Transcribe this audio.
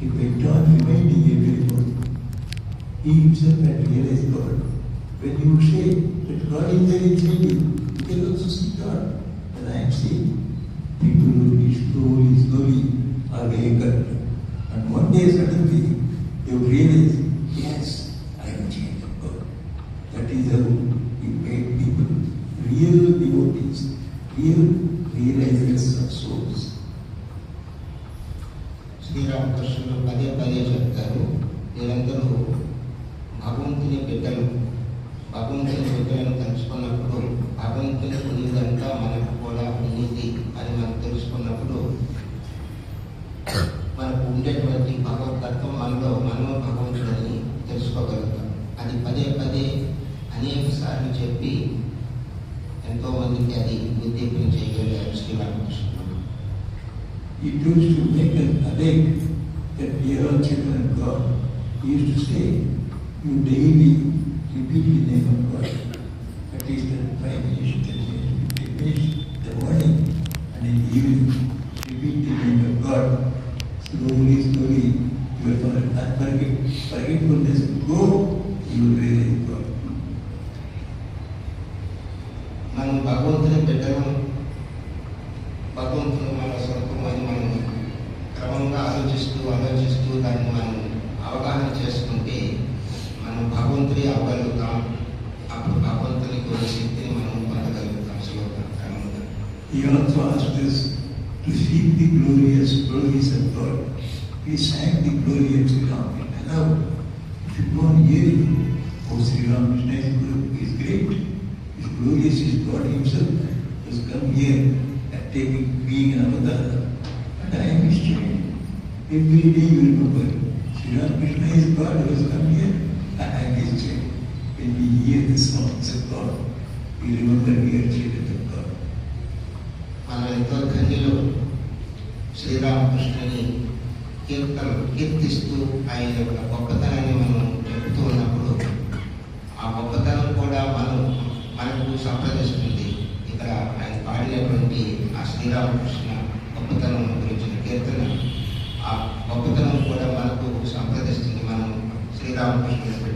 He went on reminding everyone. He himself had realized God. When you say that God is there inside you, you can also see God. And I am saying, people be slowly, slowly are awakened. And one day suddenly they realize, yes, I am child of God. That is how we made people real devotees, real realizers of souls. శ్రీరామకృష్ణులు పదే పదే చెప్తారు మీరందరూ భగవంతుని బిడ్డలు భగవంతుని బిడ్డలను తెలుసుకున్నప్పుడు భగవంతుని ఉన్నదంతా మనకు కూడా ఉన్నది అని మనం తెలుసుకున్నప్పుడు మనకు ఉండేటువంటి భగవతత్వం మనలో మనము భగవంతుడని తెలుసుకోగలుగుతాం. అది పదే పదే అనేక సార్లు చెప్పి ఎంతోమందికి అది ఉద్దీపన చేయగలిగారు శ్రీరామకృష్ణుడు. He used to make an awake that we are all children of God. He used to say, you daily repeat the name of God. At least the five minutes, ten minutes, fifteen minutes, the morning and in the evening, repeat the name of God. Slowly, slowly, your unforget, forgetfulness will go, you will realize God. మనం భగవంతుని బిడ్డలం భగవంతుని మన సొంతం అని మనం క్రమంగా ఆలోచిస్తూ ఆలోచిస్తూ దాన్ని మనం అవగాహన చేసుకుంటే మనం భగవంతుని అవ్వగలుగుతాం అప్పుడు భగవంతునికి ఉన్న శక్తిని మనం పొందగలుగుతాం శివగా క్రమంగా He also asked us to seek the glorious glories of God. We sang the glory of Sri Ramakrishna. Now, if you go on hearing, oh Sri Ramakrishna is good, he is great, is glorious, is God himself, has come here and taking being an avatar. Every day you remember, Sri Ramakrishna is God who has come here, I am his child. When we hear the songs of God, we remember we are children of God. మనం ఎంతో ధన్యులు శ్రీరామకృష్ణుని కీర్తన కీర్తిస్తూ ఆయన యొక్క గొప్పతనాన్ని మనం చెబుతూ ఉన్నప్పుడు ఆ గొప్పతనం కూడా మనం మనకు సంప్రదిస్తుంది ఇక్కడ ఆయన పాడినటువంటి ఆ శ్రీరామకృష్ణ గొప్పతనం గురించిన కీర్తన గొప్పతనం కూడా మనకు సంప్రదిస్తుంది. మనం శ్రీరామకృష్ణుడు